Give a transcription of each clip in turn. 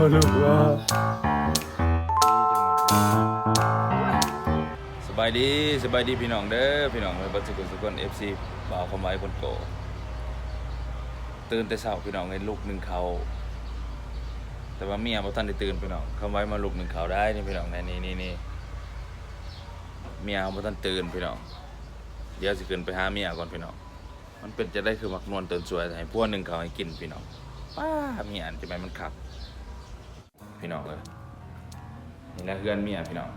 มาลูกว่าสบายดีสบายดีพี่น้องเด้อพี่น้องไปบัดสุกุสุกคน FC บ่าวคำไว้คนโก ตื่นแต่เช้าพี่น้องให้ลูกหนึ่งเขาแต่ว่าเมียบ่ทันได้ตื่นพี่น้องคำไว้มาลูกหนึ่งเขาได้นี่พี่น้องนี่นี่นี่นี่เมียบ่ทันตื่นพี่น้องเดี๋ยวสิขึ้นไปหาเมียก่อนพี่น้องมันเป็นจะได้คือมักนวลตื่นสวยให้พวกหนึ่งเขาให้กินพี่น้องป้าเมียอันจะไปมันขับ พี่น้องเลยนี่แหละเพื่อนเมียพี่น้อง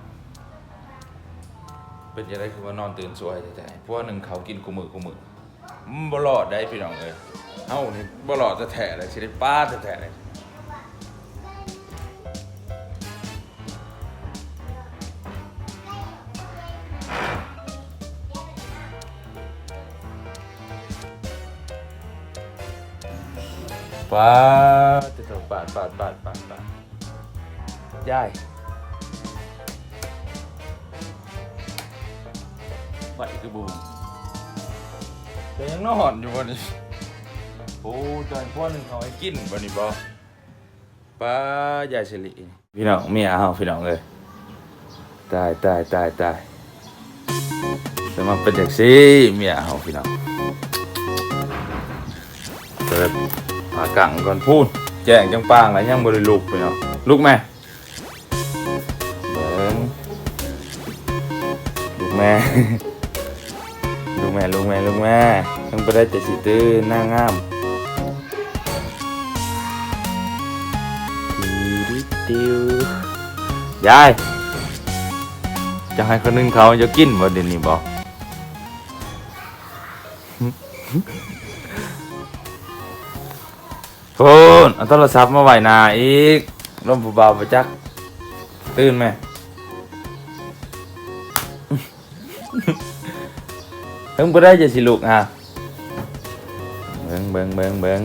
เป็นจะได้คือว่านอนตื่นสวยแต่พวกหนึ่งเขากินกูมือกูมือมันบ่รอดได้พี่น้องเลยเอ้านี่บ่รอดจะแถะเลยสิได้ป้าจะแถะเลยป้าจะถูกปาดปาดปาดปาดปาด ยายไหวคือบูมแต่ยังนอนอยู่วันนี้โอ้จอยพวกหนึ่งเขาให้กินวันนี้บอป้ายายสิริพี่น้องเมียเอาพี่น้องเลยตายตายตายตายจะมาเป็นจากซี่เมียเอาพี่น้องเปิดปากังก่อนพูดแจ้งจังปางแล้วยังบริลุกพี่น้องลุกไหม ลุกแม่ลุงแม่ลุงแม่ลุงแม่ยังไปได้แต่สิตื้อหน้างามติวติวยายจะให้คนหนึงเขาจะกินบ่เดี๋ยวนี้บอกโฟนเอาโทรศัพท์มาไว้นาอีกลมผู้เบาไปจัก ตื่นไหม งเบิ่งเบิ่ง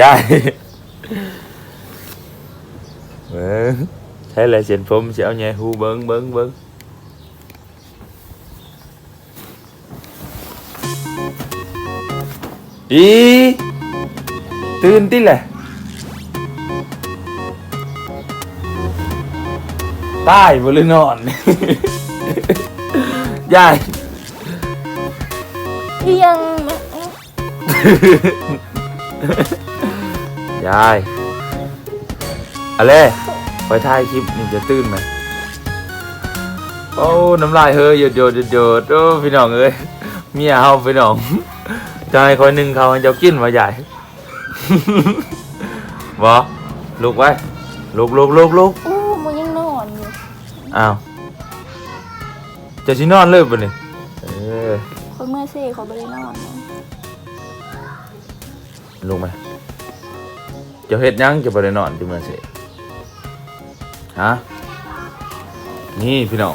ยายเบิ่งใช่ là xin phum sẽ nhẹ hu bưng bưng bưng ý ตื่น tí là ตายบ่หรือนอน ยาย เอียงแม่ยายอะไรไปถ่ายคลิปนี่จะตื่นไหมโอ้น้ำลายเฮ้ยหยดหยดหยดหยดโอ้พี่น้องเอ้ยเมียเฮาพี่น้องจะให้คอยหนึ่งเขาให้เจ้ากินมาใหญ่บอลุกไว้ลุกลุกลุกลุก อู้มันยังนอนอยู่ อ้าวจะชินอนเลยปะนี่เออคนเมื่อเซ่เขาไม่ได้นอนนะลุกไหมเจะเฮ็ดหยังจะบ่ได้นอนจุมื้อสิฮะนี่พี่น้อง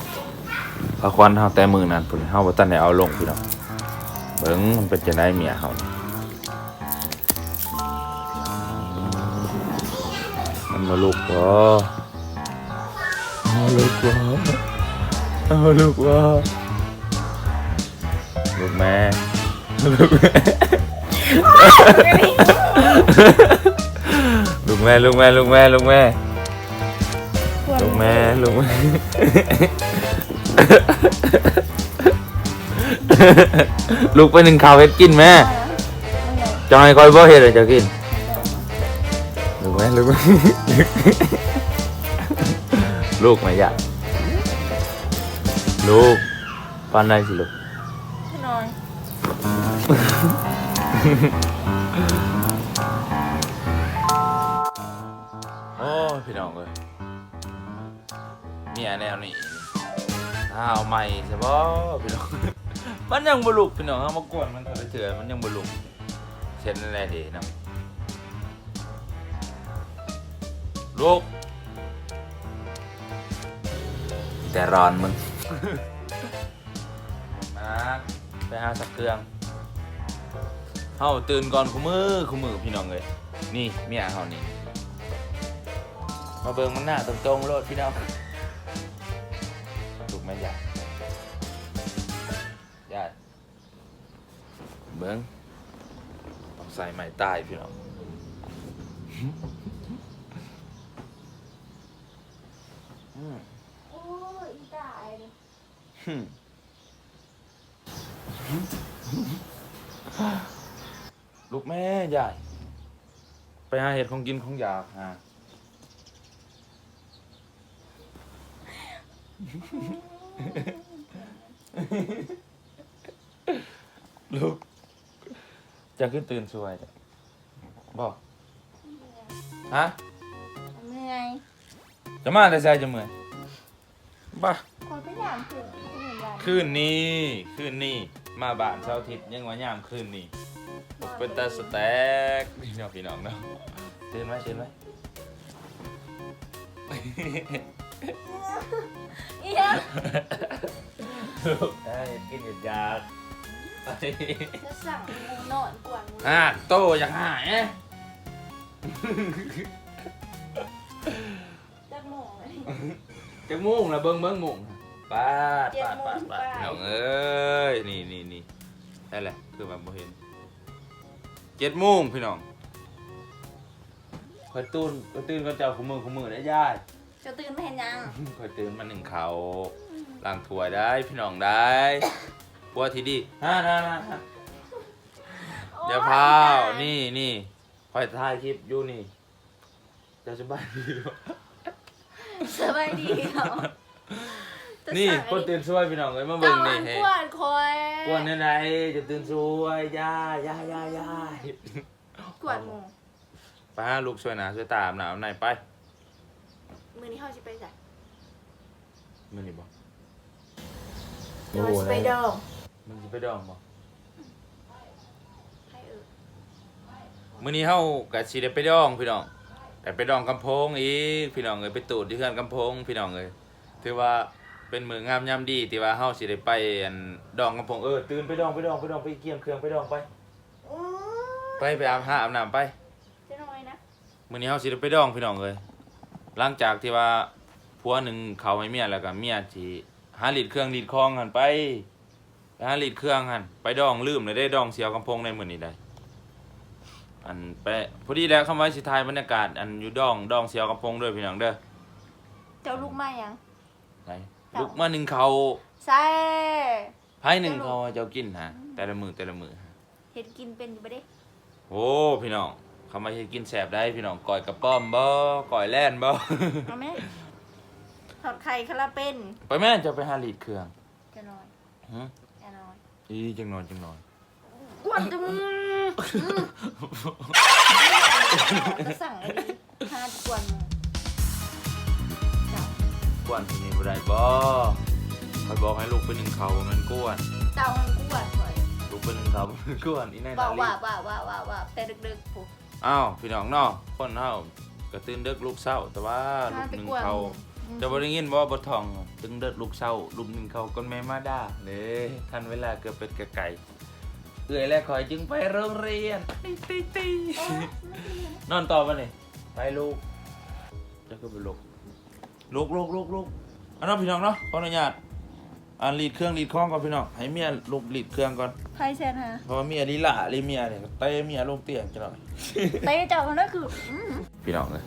พาควันเฮาแต่มือนั้นพุ่นเฮาบ่ทันได้เอาลงพี่น้องเบิ่งมันเป็นจังไดเมียเฮานี่มันมาลุกบ่เอา ลุกบ่เอาลุกบ่ลุกแม่ลุกแม่ลุงแม่ลุงแม่ลุงแม่ลุงแม่ลุงแม่ลุงแม่ลูกไปหนึ่งข้าวเฮ็ดกินแม่จอยคอยบ่เฮ็ดให้เจะกินลุงแม่ลุงแม่ ลูกไหมยะลูกปานใดสิลูกนอนโอ้ยพี่น้องเลยเมียแนวนี้ข้าวใหม่ใช่ป่พี่น้อง มันยังบลุกพี่น้องเอามากวนมันก็เถื่อมันยังบลุกเช่นอะไรดีนะลูก แต่ร้อนมึงมาไปหาสักเครื่องเฮาตื่นก่อนคุมือคุมือพี่น้องเลยนี่เมียเฮานี่มาเบิ่งมันหน้าตรงๆโลดพี่น้องถูกไหมยายยายเบิ่งใส่ไม้ใต้พี่น้องอืม โอ้ยอีตายเลย ฮึ่ม ลูกแม่ใหญ่ ไปหาเห็ดของกินของอยากฮะลูก จะขึ้นตื่นสวยเนี่ยบอกฮะเมื่อยจะมาแต่ใจจะเมื่อยบ้าคนพยายามถึงเหมือนกันคืนนี้คืนนี้มาบ้านเสาร์อาทิตย์ยังว่ายามคืนนี้เป็นตาสแต็กพี่น้องพี่น้องเนาะตื่นไหมตื่นไหม เอี๊ยะลูกได้กินเห็ดยาไปจะสั่งหมูนอนกวนหมูอ่าโตอยากหายเอ๊ะจักหมูเลย จังมุ่งนะเบิ้งเบิ้งมุ่ง ปาดเจ็ดปาดโมปางดปาดไปพี่น้องเอ้ยนี่นี่นี่ได้แหละคือแบบบ่เห็นเจ็ดโมงพี่น้องคอยตื่นคอยตื่นก็เจ้าขมือขมือได้ย่ายจะตื่นไม่เห็นยังคอยตื่นมาหนึ่งเขาล้างถ้วยได้พี่น้องได้ปัวทีดีฮ่าฮ่าฮ่าฮ่าเดี๋ยวพาวนี่นี่คอยถ่ายคลิปอยู่นี่จะสบายดีบ่สบายดีเหรอจะ นี่สั่งคนตื่นช่วยพี่น้องเลยมาเจ้าเบิ่งอันี่นเฮ้กวนคอยกวนในไหนจะตื่นช่วยย่าย่าย่าย่ากวนหมูไปหาลูกช่วยหนาช่วยตามหนาวไหนไป มือนี้เขาจะไปใส่มันนี่บ่เดี๋ยวจะไปดองมันสิไปดองบ่ให้เออมื้อนี้เฮาก็สิได้ไปดองพี่น้องแต่ไปดองกำโพงอีกพี่น้องเอ้ยไปตูดที่เฮือนกำโพงพี่น้องเอ้ยถือว่า เป็นมื้องามยามดีที่ว่าเฮาสิได้ไปอันดองกำโพงเออตื่นไปดองไปดองไปดองไปเกี่ยมเครื่องไปดองไปอู้ไปไปอาบน้ำอาบน้ำไปเจะน้อยนะมื้อนี้เฮาสิได้ไปดองพี่น้องเอ้ยหลังจากที่ว่าผัวหนึ่งเขาให้เมียแล้วก็เมียสิหาลีดเครื่องลีดคองหันไปไปหาลีดเครื่องหันไปดองลืมเลยได้ดองเสียวกำโพงในมื้อนี้ได้อันไปพอดีแล้วคำว่าสิทายบรรยากาศอันอยู่ดองดองเสียวกำโพงด้วยพี่น้องเด้อ เจ้าลูกมายัง ไหนลุกมาหนึ่งเขาใช่ไพ่หนึ่งเขาให้เจ้ากินฮะแต่ละมือแต่ละมือฮะเห็ดกินเป็นอยู่ปะเด้โอ้พี่น้องคำว่าให้กินแสบได้พี่น้องก่อยกับป้อมบ่ก่อยแล่นบ่เอาไหมถอดไข่คาราเป็นไปแม่จะไปหาลีดเครื่องเจะน้อยฮะเจะน้อยอีจังนอนจังนอนกวนจังจะสั่งไอ้นี่ห้ากวนหมูเจ้าก วนที่นี่บ่ได้บ่คอยบอกให้ลูกไปหนึ่งเขาบ่แมันกวนเจ้ามันกวนเลยลูกไปหนึ่งเขาบ่แมันกวนอีนั่นบอน่ะกลีว่าดว่าว่าว่าว่าแต่ดึกๆปุ๊บอ้าวพี่น้องเนาะคนเฮาก็ตื่นดึกลูกเช้า แต่ว่าลูกหนึ่งเขาจะบ่ได้ยินบ่บ่ท่องตึงเดิดลูกเศร้าลุมหนึ่งเขาก้นแม่มาด่าเด้ทันเวลาเกือบเป็ดกะไก่เอื้อยและคอยจึงไปโรงเรียนตีตีตีนอนต่อมานี่ไปลูกจะคือไปลูก ลูกลูกลูกลูกอันนั้นพี่น้องเนาะขออนุญาตอ่านรีดเครื่องรีดคล้องก่อนพี่น้องให้เมียลูกรีดเครื่องก่อนไพ่แซนฮะเพราะว่าเมียลีละลีเมียเนี่ยเตะเมียลงเตียงจังหน่อยเต้เจ้ามันก็คืออืมพี่น้องเลย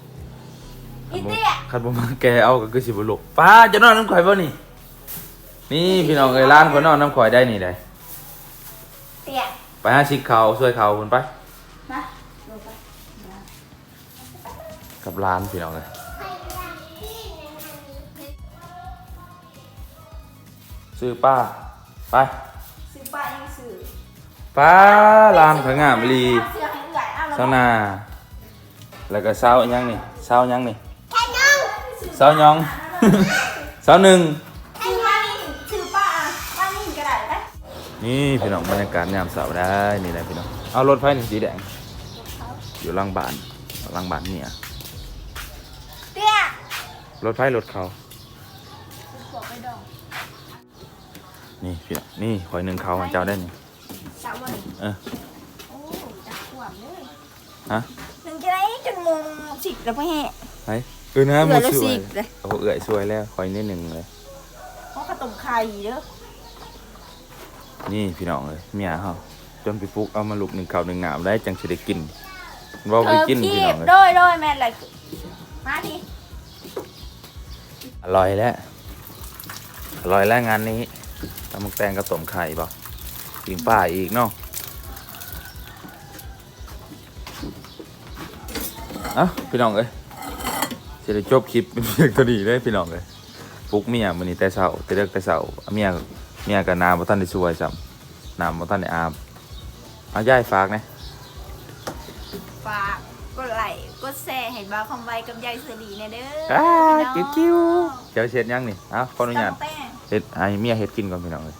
อีเตี้ยคันบ่มาแกเอาก็คือสิบ่ลุกป้าจะนอนน้ำข่อยบ่นี่ นี่พี่น้องเอ้ยร้านข่อยนอนน้ำข่อยได้นี่ได้เตี้ยไปหาชิกเขาช่วยเขาคุณไป มาลงไป กับร้านพี่น้องเลย ซื้อป้า ไปซื้อปลายังซื้อป้าร้านข่อยงามอีหลีเสื้อให้เอื่อยเอาเช้าหน้าแล้วก็เช้าอีหยังนี่เช้าหยังนี่เช้ายองเช้าหนึ่ง ซื้อปลานี่ซื้อปลาปลานี่ก็ได้ได้นี่พี่น้องบรรยากาศยามเสาร์ได้นี่แหละพี่น้องเอารถไฟนี่สีแดง อยู่หล่างบ้านหล่างบ้านเนี่ยเตี้ยรถไฟรถเขา นี่พี่น้องนี่คอยหนึ่งเขาของเจ้าได้นี่สามวันเออโอ้จักขวบเลยฮะหนึ่งจะได้จนงงสิกแล้วพ่อแห่ไปเออนะเหลืมืออละสวสิยบเลยโอ้เอื่อยสวยแล้วคอยนิดหนึ่งเลยเพราะกระตุ่มไข่เด้อนี่พี่น้องเลยเมียเขาจนพี่ฟุกเอามาลูกหนึ่งข้าวหนึ่งหนามได้จังสิได้กินเว่าไปกินเออพี่พี่น้องเลยโดยโดยแม่นอะไรมาดิอร่อยแล้วอร่อยแล้วงานนี้ ตำมักแตงกระต้มไข่บ่ปิงป้าอีกเนาะเอะพี่น้องเอ้ยจะได้จบคลิปเป็นเพียงเท่านี้เลยพี่น้องเอ้ยปลุกเมียมื้อนี้แต่เช้าแต่เด็กแต่เช้าเมียเมียกับนาบ่ทันได้ช่วยซ้ำน้ำบ่ทันได้อาบเอาย่ายฝากนะฝากกดไลค์กดแชร์ให้บ้าคำไว้กับยายเสรีแน่เด้ออ่าพี่น้อง กิ้วๆเดี๋ยวเช็ดยังนี่เอ้าขออนุญาต ตำแป้ง เฮ็ดไอเมียเฮ็ดกินก่อนพี่น้องเลย